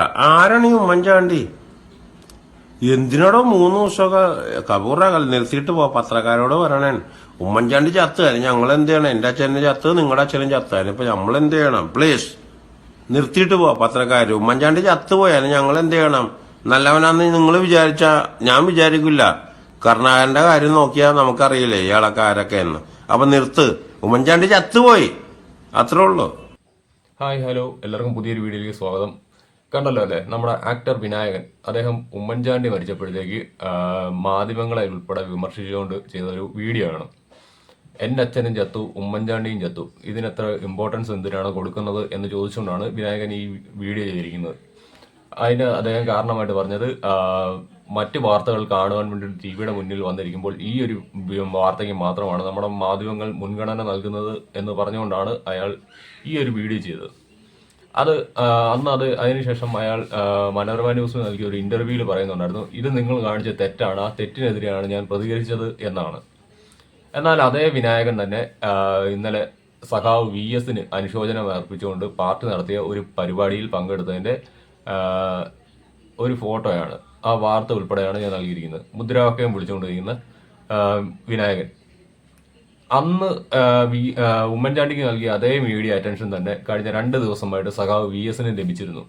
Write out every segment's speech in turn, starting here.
ആരാണ് ഈ ഉമ്മൻചാണ്ടി? എന്തിനോടോ മൂന്ന് ദിവസമൊക്കെ കപൂറ നിർത്തിയിട്ട് പോ പത്രക്കാരോട് പറയണേ ഉമ്മൻചാണ്ടി ചത്ത് ഞങ്ങൾ എന്ത് ചെയ്യണം? എന്റെ അച്ഛനെ ചത്ത് നിങ്ങളുടെ അച്ഛനും ചത്താൻ ഇപ്പൊ നമ്മൾ എന്ത് ചെയ്യണം? പ്ലീസ് നിർത്തിയിട്ട് പോ പത്രക്കാര്. ഉമ്മൻചാണ്ടി ചത്ത് പോയാലും ഞങ്ങൾ എന്ത് ചെയ്യണം? നല്ലവനാന്ന് നിങ്ങൾ വിചാരിച്ച ഞാൻ വിചാരിക്കില്ല. കർണാകരന്റെ കാര്യം നോക്കിയാൽ നമുക്കറിയില്ലേ ഇയാളൊക്കെ ആരൊക്കെ എന്ന് അപ്പൊ നിർത്ത്. ഉമ്മൻചാണ്ടി ചത്തുപോയി. അത്രേ ഉള്ളൂ. Hi hello. എല്ലാവർക്കും പുതിയൊരു വീഡിയോയിലേക്ക് സ്വാഗതം. കണ്ടല്ലോ അല്ലേ? നമ്മുടെ ആക്ടർ വിനായകൻ. അദ്ദേഹം ഉമ്മൻചാണ്ടി മരിച്ചപ്പോഴത്തേക്ക് മാധ്യമങ്ങളെ ഉൾപ്പെടെ വിമർശിച്ചുകൊണ്ട് ചെയ്ത ഒരു വീഡിയോ ആണ്. എന്റെ അച്ഛനും ചത്തു ഉമ്മൻചാണ്ടിയും ചത്തു. ഇതിനെത്ര ഇമ്പോർട്ടൻസ് എന്തിനാണ് കൊടുക്കുന്നത് എന്ന് ചോദിച്ചുകൊണ്ടാണ് വിനായകൻ ഈ വീഡിയോ ചെയ്തിരിക്കുന്നത്. അതിന് അദ്ദേഹം കാരണമായിട്ട് പറഞ്ഞത് മറ്റ് വാർത്തകൾ കാണുവാൻ വേണ്ടി ടി വിയുടെ മുന്നിൽ വന്നിരിക്കുമ്പോൾ ഈ ഒരു വാർത്തയ്ക്ക് മാത്രമാണ് നമ്മുടെ മാധ്യമങ്ങൾ മുൻഗണന നൽകുന്നത് എന്ന് പറഞ്ഞുകൊണ്ടാണ് അയാൾ ഈ ഒരു വീഡിയോ ചെയ്തത്. അത് അന്ന് അത് അതിനുശേഷം അയാൾ മനോരമ ന്യൂസ് നൽകിയ ഒരു ഇന്റർവ്യൂവിൽ പറയുന്നുണ്ടായിരുന്നു ഇത് നിങ്ങൾ കാണിച്ച തെറ്റാണ് ആ തെറ്റിനെതിരെയാണ് ഞാൻ പ്രതികരിച്ചത് എന്നാണ്. എന്നാൽ അതേ വിനായകൻ തന്നെ ഇന്നലെ സഖാവ് വി എസിന് അനുശോചനം അർപ്പിച്ചുകൊണ്ട് പാർട്ടി നടത്തിയ ഒരു പരിപാടിയിൽ പങ്കെടുത്തതിന്റെ ഒരു ഫോട്ടോയാണ്. ആ വാർത്ത ഉൾപ്പെടെയാണ് ഞാൻ നൽകിയിരിക്കുന്നത്. മുദ്രാവാക്യം വിളിച്ചുകൊണ്ടിരിക്കുന്ന വിനായകൻ. അന്ന് ഉമ്മൻചാണ്ടിക്ക് നൽകിയ അതേ മീഡിയ അറ്റൻഷൻ തന്നെ കഴിഞ്ഞ രണ്ട് ദിവസമായിട്ട് സഖാവ് വി എസിന് ലഭിച്ചിരുന്നു.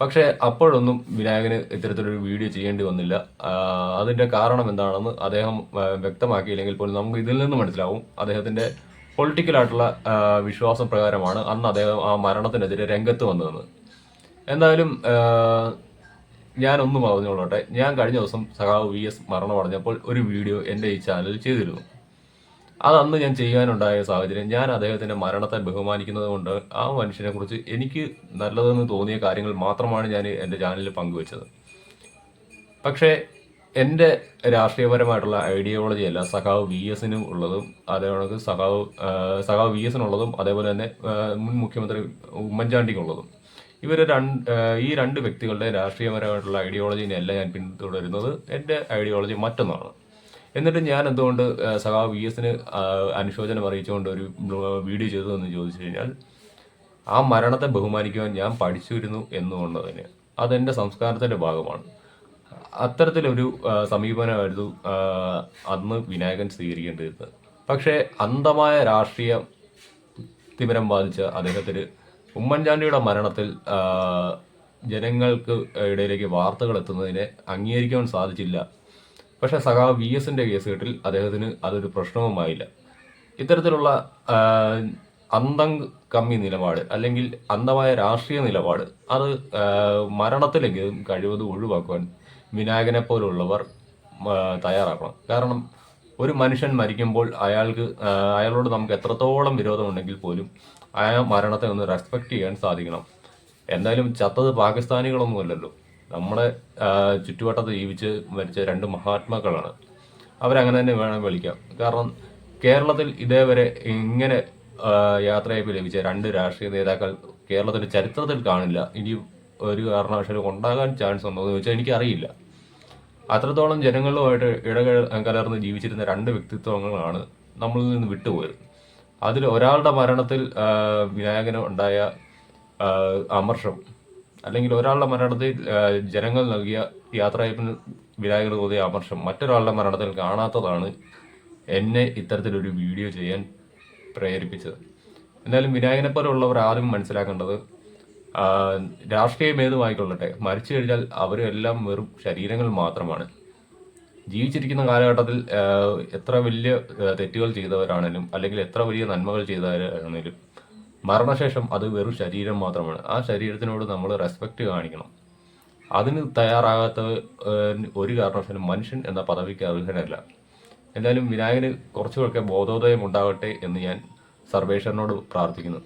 പക്ഷേ അപ്പോഴൊന്നും വിനായകന് ഇത്തരത്തിലൊരു വീഡിയോ ചെയ്യേണ്ടി വന്നില്ല. അതിന്റെ കാരണം എന്താണെന്ന് അദ്ദേഹം വ്യക്തമാക്കിയില്ലെങ്കിൽ പോലും നമുക്ക് ഇതിൽ നിന്ന് മനസ്സിലാവും. അദ്ദേഹത്തിന്റെ പൊളിറ്റിക്കൽ ആയിട്ടുള്ള വിശ്വാസം പ്രകാരമാണ് അന്ന് അദ്ദേഹം ആ മരണത്തിനെതിരെ രംഗത്ത് വന്നതെന്ന്. എന്തായാലും ഞാനൊന്നും പറഞ്ഞോളട്ടെ. ഞാൻ കഴിഞ്ഞ ദിവസം സഖാവ് വി എസ് മരണമടഞ്ഞപ്പോൾ ഒരു വീഡിയോ എന്റെ ഈ ചാനലിൽ ചെയ്തിരുന്നു. അത് അന്ന് ഞാൻ ചെയ്യാനുണ്ടായ സാഹചര്യം. ഞാൻ അദ്ദേഹത്തിന്റെ മരണത്തെ ബഹുമാനിക്കുന്നത് കൊണ്ട് ആ മനുഷ്യനെ കുറിച്ച് എനിക്ക് നല്ലതെന്ന് തോന്നിയ കാര്യങ്ങൾ മാത്രമാണ് ഞാൻ എന്റെ ചാനലിൽ പങ്കുവച്ചത്. പക്ഷേ എന്റെ രാഷ്ട്രീയപരമായിട്ടുള്ള ഐഡിയോളജി അല്ല സഖാവ് വി എസിനും ഉള്ളതും അതേപോലെ സഖാവ് സഖാവ് വി എസിനുള്ളതും അതേപോലെ തന്നെ മുൻ മുഖ്യമന്ത്രി ഉമ്മൻചാണ്ടിക്കുള്ളതും. ഇവർ രണ്ട് ഈ രണ്ട് വ്യക്തികളുടെ രാഷ്ട്രീയപരമായിട്ടുള്ള ഐഡിയോളജിനെയല്ല ഞാൻ പിന്തുടരുന്നത്. എന്റെ ഐഡിയോളജി മറ്റൊന്നാണ്. എന്നിട്ട് ഞാൻ എന്തുകൊണ്ട് സഖാവ് വി എസിന് അനുശോചനം അറിയിച്ചുകൊണ്ട് ഒരു വീഡിയോ ചെയ്തതെന്ന് ചോദിച്ചു കഴിഞ്ഞാൽ ആ മരണത്തെ ബഹുമാനിക്കുവാൻ ഞാൻ പഠിച്ചിരുന്നു എന്നുകൊണ്ട് തന്നെ അതെന്റെ സംസ്കാരത്തിന്റെ ഭാഗമാണ്. അത്തരത്തിലൊരു സമീപനമായിരുന്നു അന്ന് വിനായകൻ സ്വീകരിക്കേണ്ടിയിരുന്നത്. പക്ഷേ അന്ധമായ രാഷ്ട്രീയ തിമിരം ബാധിച്ച അദ്ദേഹത്തിന് ഉമ്മൻചാണ്ടിയുടെ മരണത്തിൽ ജനങ്ങൾക്ക് ഇടയിലേക്ക് വാർത്തകൾ എത്തുന്നതിനെ അംഗീകരിക്കാൻ സാധിച്ചില്ല പക്ഷേ സഖാവ് വി എസിന്റെ കേസുകെട്ടിൽ അദ്ദേഹത്തിന് അതൊരു പ്രശ്നവുമായില്ല. ഇത്തരത്തിലുള്ള അന്തം കമ്മി നിലപാട് അല്ലെങ്കിൽ അന്തമായ രാഷ്ട്രീയ നിലപാട് അത് മരണത്തിലെങ്കിലും കഴിവതും ഒഴിവാക്കുവാൻ വിനായകനെ പോലുള്ളവർ തയ്യാറാക്കണം. കാരണം ഒരു മനുഷ്യൻ മരിക്കുമ്പോൾ അയാൾക്ക് അയാളോട് നമുക്ക് എത്രത്തോളം വിരോധമുണ്ടെങ്കിൽ പോലും ആ മരണത്തെ ഒന്ന് റെസ്പെക്ട് ചെയ്യാൻ സാധിക്കണം. എന്തായാലും ചത്തത് പാകിസ്ഥാനികളൊന്നുമല്ലല്ലോ. നമ്മുടെ ചുറ്റുവട്ടത്ത് ജീവിച്ച് മരിച്ച രണ്ട് മഹാത്മാക്കളാണ്. അവരങ്ങനെ തന്നെ വേണം വിളിക്കാം. കാരണം കേരളത്തിൽ ഇതേവരെ ഇങ്ങനെ യാത്രയപ്പ് ലഭിച്ച രണ്ട് രാഷ്ട്രീയ നേതാക്കൾ കേരളത്തിന്റെ ചരിത്രത്തിൽ കാണില്ല. ഇനി ഒരു കാരണവശാലും ഉണ്ടാകാൻ ചാൻസ് ഉണ്ടോ എന്ന് ചോദിച്ചാൽ എനിക്കറിയില്ല. അത്രത്തോളം ജനങ്ങളുമായിട്ട് ഇടക കലർന്ന് ജീവിച്ചിരുന്ന രണ്ട് വ്യക്തിത്വങ്ങളാണ് നമ്മളിൽ നിന്ന് വിട്ടുപോയത്. അതിൽ ഒരാളുടെ മരണത്തിൽ വിനായകന് ഉണ്ടായ അമർഷം അല്ലെങ്കിൽ ഒരാളുടെ മരണത്തിൽ ജനങ്ങൾ നൽകിയ യാത്രയപ്പിന് വിനായകർ തോന്നിയ ആമർഷം മറ്റൊരാളുടെ മരണത്തിൽ കാണാത്തതാണ് എന്നെ ഇത്തരത്തിലൊരു വീഡിയോ ചെയ്യാൻ പ്രേരിപ്പിച്ചത്. എന്നാലും വിനായകനെ പോലുള്ളവർ ആദ്യം മനസ്സിലാക്കേണ്ടത് രാഷ്ട്രീയം ഏതുമായിക്കൊള്ളട്ടെ മരിച്ചു കഴിഞ്ഞാൽ അവരെല്ലാം വെറും ശരീരങ്ങൾ മാത്രമാണ്. ജീവിച്ചിരിക്കുന്ന കാലഘട്ടത്തിൽ എത്ര വലിയ തെറ്റുകൾ ചെയ്തവരാണേലും അല്ലെങ്കിൽ എത്ര വലിയ നന്മകൾ ചെയ്തവരാണേലും മരണശേഷം അത് വെറും ശരീരം മാത്രമാണ്. ആ ശരീരത്തിനോട് നമ്മൾ റെസ്പെക്റ്റ് കാണിക്കണം. അതിന് തയ്യാറാകാത്ത ഒരു കാരണവശാലും മനുഷ്യൻ എന്ന പദവിക്ക് അർഹനല്ല. എന്തായാലും വിനായകന് കുറച്ചുകൂടെ ബോധോദയം ഉണ്ടാകട്ടെ എന്ന് ഞാൻ സർവേശ്വരനോട് പ്രാർത്ഥിക്കുന്നു.